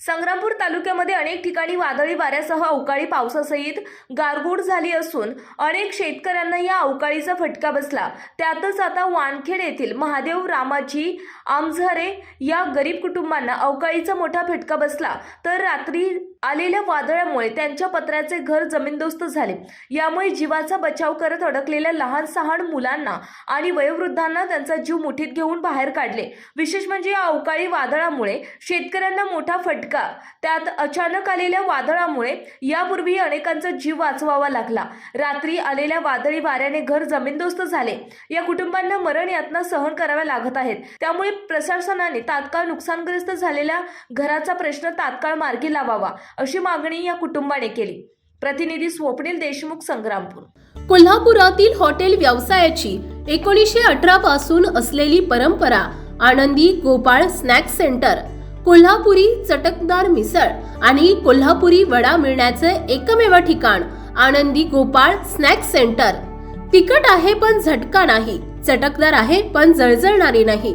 संग्रामपूर तालुक्यामध्ये अनेक ठिकाणी वादळी वाऱ्यासह अवकाळी पावसासहित गारगूड झाली असून अनेक शेतकऱ्यांना या अवकाळीचा फटका बसला. त्यातच आता वानखेड येथील महादेव रामाजी आमझरे या गरीब कुटुंबांना अवकाळीचा मोठा फटका बसला. तर रात्री आलेल्या वादळामुळे त्यांच्या पत्र्याचे घर जमीनदोस्त झाले. यामुळे जीवाचा बचाव करत अडकलेल्या लहान सहान मुलांना आणि वयोवृद्धांना त्यांचा जीव मुठीत घेऊन बाहेर काढले. विशेष म्हणजे या अवकाळी वादळामुळे शेतकऱ्यांना मोठा फटका. त्यात अचानक आलेल्या वादळामुळे यापूर्वी अनेकांचा जीव वाचवावा लागला. रात्री आलेल्या वादळी वाऱ्याने घर जमीनदोस्त झाले. या कुटुंबांना मरण यातना सहन कराव्या लागत आहेत. त्यामुळे प्रशासनाने तात्काळ नुकसानग्रस्त झालेल्या घराचा प्रश्न तात्काळ मार्गी लावावा. अशी मागणी या कुटुंबाने केली. प्रतिनिधी स्वप्नील देशमुख संग्रामपूर. कोल्हापुरातील हॉटेल व्यवसायाची एकोणीसशे अठरा पासून असलेली परंपरा आनंदी गोपाळ स्नॅक सेंटर कोल्हापुरी चटकदार मिसळ आणि कोल्हापुरी वडा मिळण्याचे एकमेव ठिकाण आनंदी गोपाळ स्नॅक सेंटर. तिखट आहे पण झटका नाही चटकदार आहे पण जळजळणारी नाही.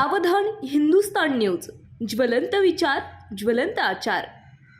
सावधान हिंदुस्तान न्यूज. ज्वलंत विचार ज्वलंत आचार.